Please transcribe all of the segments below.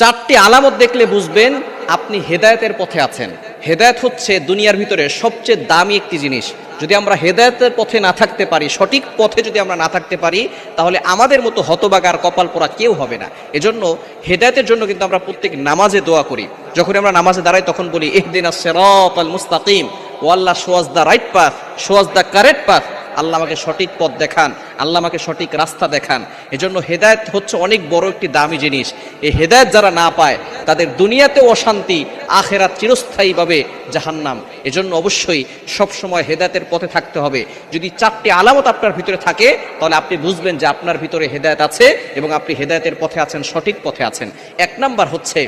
চারটি আলামত দেখলে বুঝবেন আপনি হেদায়তের পথে আছেন। হেদায়েত হচ্ছে দুনিয়ার ভিতরে সবচেয়ে দামি একটি জিনিস। যদি আমরা হেদায়তের পথে না থাকতে পারি, সঠিক পথে যদি আমরা না থাকতে পারি, তাহলে আমাদের মতো হতবাগার কপাল পোড়া কেউ হবে না। এজন্য হেদায়তের জন্য কিন্তু আমরা প্রত্যেক নামাজে দোয়া করি। যখন আমরা নামাজে দাঁড়াই, তখন বলি এহদিনা সেরাত আল মুস্তাকিম ও আল্লাহ show us the right path show us the correct path, আল্লাহ আমাকে সঠিক পথ দেখান। আল্লাহ আমাকে সঠিক রাস্তা দেখান। এজন্য হেদায়েত হচ্ছে অনেক বড় একটি দামি জিনিস। এই হেদায়েত যারা না পায়, তাদের দুনিয়াতেও অশান্তি, আখেরাত চিরস্থায়ীভাবে জাহান্নাম। এজন্য অবশ্যই সবসময় হেদায়তের পথে থাকতে হবে। যদি চারটি আলামত আপনার ভিতরে থাকে, তাহলে আপনি বুঝবেন যে আপনার ভিতরে হেদায়েত আছে এবং আপনি হেদায়তের পথে আছেন, সঠিক পথে আছেন। এক নাম্বার হচ্ছে,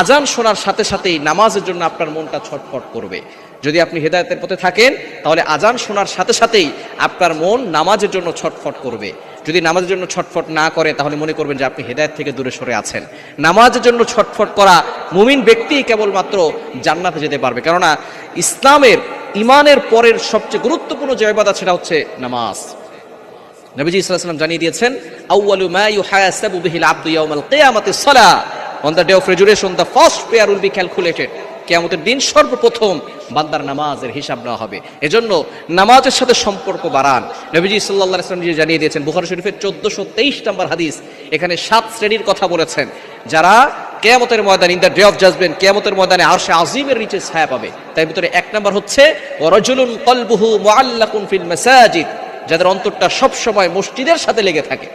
আজান শোনার সাথে সাথেই নামাজের জন্য আপনার মনটা ছটফট করবে। যদি আপনি হেদায়তের পথে থাকেন, তাহলে আজান শোনার সাথে সাথেই আপনার মন নামাজের জন্য ছটফট করবে। যদি নামাজের জন্য ছটফট না করে, তাহলে মনে করবেন যে আপনি হেদায়ত থেকে দূরে সরে আছেন। নামাজের জন্য ছটফট করা মুমিন ব্যক্তি কেবলমাত্র জান্নাতে যেতে পারবে। কেননা, ইসলামের ইমানের পরের সবচেয়ে গুরুত্বপূর্ণ যে ইবাদত সেটা হচ্ছে নামাজ। নবীজি ইসলাম জানিয়ে দিয়েছেন, আউয়ালু মা ইউহাসাবু বিহিল আবদু ইয়াউমাল কিয়ামাতিস on the day of resurrection the first prayer will be calculated কিয়ামতের দিন সর্বপ্রথম বান্দার নামাজের হিসাব নেওয়া হবে। এজন্য নামাজের সাথে সম্পর্ক বাড়ান। নবীজি সাল্লাল্লাহু আলাইহি ওয়াসাল্লাম নিজে জানিয়ে দিয়েছেন, বুখারী শরীফের 1423 নম্বর হাদিস, এখানে সাত শ্রেণির কথা বলেছেন। যারা কেয়ামতের ময়দান in the day of judgment কেয়ামতের ময়দানে আরশে আজিমের নিচে ছায়া পাবে। তাই ভিতরে এক নম্বর হচ্ছে, ওয়ারাজুলুন কলবুহু মুআল্লাকুন ফিল মাসাজিদ, যাদের অন্তরটা সবসময় মসজিদের সাথে লেগে থাকে।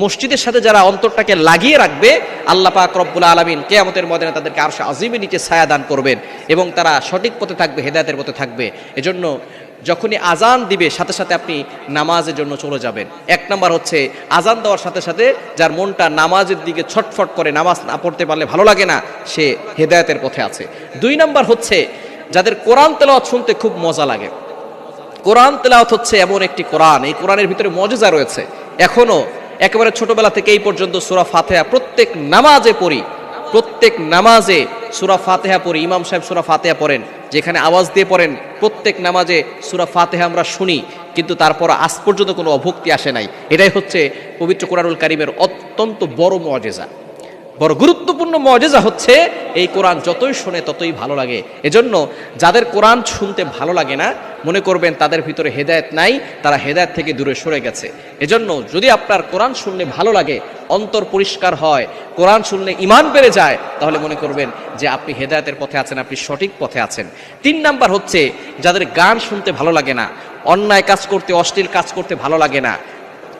মসজিদের সাথে যারা অন্তরটাকে লাগিয়ে রাখবে, আল্লাহ পাক রব্বুল আলমিন কেয়ামতের ময়দানে তাদেরকে আরশে আজিমের নিচে ছায়া দান করবেন এবং তারা সঠিক পথে থাকবে, হেদায়তের পথে থাকবে। এজন্য যখনই আজান দিবে, সাথে সাথে আপনি নামাজের জন্য চলে যাবেন। এক নাম্বার হচ্ছে, আজান দেওয়ার সাথে সাথে যার মনটা নামাজের দিকে ছটফট করে, নামাজ না পড়তে পারলে ভালো লাগে না, সে হেদায়তের পথে আছে। দুই নাম্বার হচ্ছে, যাদের কোরআন তেলাওয়াত শুনতে খুব মজা লাগে। কোরআন তেলাওয়াত হচ্ছে এমন একটি কোরআন, এই কোরআনের ভিতরে মজেজা রয়েছে। এখনও একেবারে ছোটবেলা থেকে এই পর্যন্ত সুরা ফাতেহা প্রত্যেক নামাজে পড়ি। প্রত্যেক নামাজে সুরা ফাতেহা পড়ি। ইমাম সাহেব সুরা ফাতেহা পড়েন, যেখানে আওয়াজ দিয়ে পড়েন, প্রত্যেক নামাজে সুরা ফাতেহা আমরা শুনি, কিন্তু তারপর আজ পর্যন্ত কোনো অভক্তি আসে নাই। এটাই হচ্ছে পবিত্র কোরআনুল কারিমের অত্যন্ত বড় মজেজা বড় গুরুত্বপূর্ণ মজেজা হচ্ছে এই কোরআন যতই শোনে ততই ভালো লাগে। এজন্য যাদের কোরআন শুনতে ভালো লাগে না, মনে করবেন তাদের ভিতরে হেদায়েত নাই, তারা হেদায়ত থেকে দূরে সরে গেছে। এজন্য যদি আপনার কোরআন শুনলে ভালো লাগে, অন্তর পরিষ্কার হয়, কোরআন শুনলে ইমান বেড়ে যায়, তাহলে মনে করবেন যে আপনি হেদায়েতের পথে আছেন, আপনি সঠিক পথে আছেন। তিন নাম্বার হচ্ছে, যাদের গান শুনতে ভালো লাগে না, অন্যায় কাজ করতে, অশ্লীল কাজ করতে ভালো লাগে না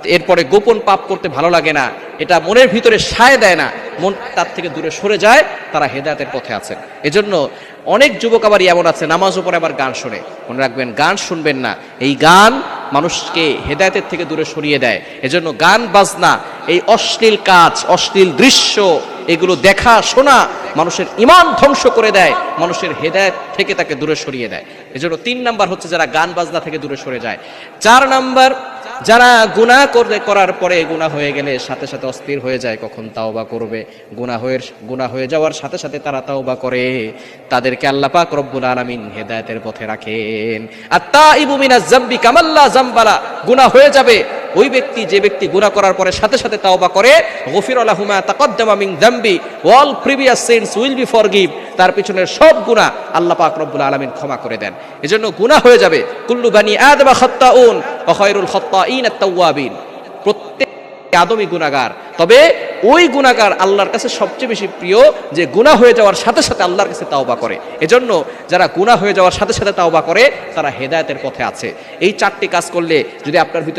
এরপরে গোপন পাপ করতে ভালো লাগে না। এটা মনের ভিতরে সায় দেয় না। মন তার থেকে দূরে সরে যায়, তারা হেদায়তের পথে আছেন। এজন্য অনেক যুবক আবার এমন আছে নামাজ উপরে আবার গান শোনে। মনে রাখবেন, গান শুনবেন না। এই গান মানুষকে হেদায়তের থেকে দূরে সরিয়ে দেয়। এজন্য গান, বাজনা, এই অশ্লীল কাজ, অশ্লীল দৃশ্য, এগুলো দেখা, শোনা মানুষের ইমান ধ্বংস করে দেয়, মানুষের হেদায়ত থেকে তাকে দূরে সরিয়ে দেয়। এজন্য তিন নাম্বার হচ্ছে যারা গান, বাজনা থেকে দূরে সরে যায়। চার নাম্বার যারা গুণা করে, করার পরে গুণা হয়ে গেলে সাথে সাথে অস্থির হয়ে যায়, কখন তাওবা করবে? গুণা হয়ে গুণা হয়ে যাওয়ার সাথে সাথে তারা তাওবা করে। তাদেরকে আল্লাহ পাক রব্বুল আলামিন হেদায়েতের পথে রাখেন। আর তা ইবুমিনা জাম্বি কামাল্লা জাম্বালা গুণা হয়ে যাবে ওই ব্যক্তি যে ব্যক্তি গুনাহ করার পরে সাথে সাথে তাওবা করে, গফির আলাহুমা তাকদ্দামা মিন জামবি all previous sins will be forgive. তার পিছনের সব গুনাহ আল্লাহ পাক রব্বুল আলামিন ক্ষমা করে দেন। এজন্য গুনাহ হয়ে যাবে, কুল্লু বানি আদমা খাত্তাউন ওয়া খায়রুল খাত্তাইন আত-তাওয়াবিন প্রত্যেক আদমি গুনাহগার। তবে ওই গুনাহগার আল্লাহর কাছে সবচেয়ে বেশি প্রিয়, যে গুনাহ হয়ে যাওয়ার সাথে সাথে আল্লাহর কাছে তাওবা করে। এজন্য যারা গুনাহ হয়ে যাওয়ার সাথে সাথে তাওবা করে, তারা হেদায়েতের পথে আছে। এই চারটি কাজ করলে যদি আপনার ভিতরে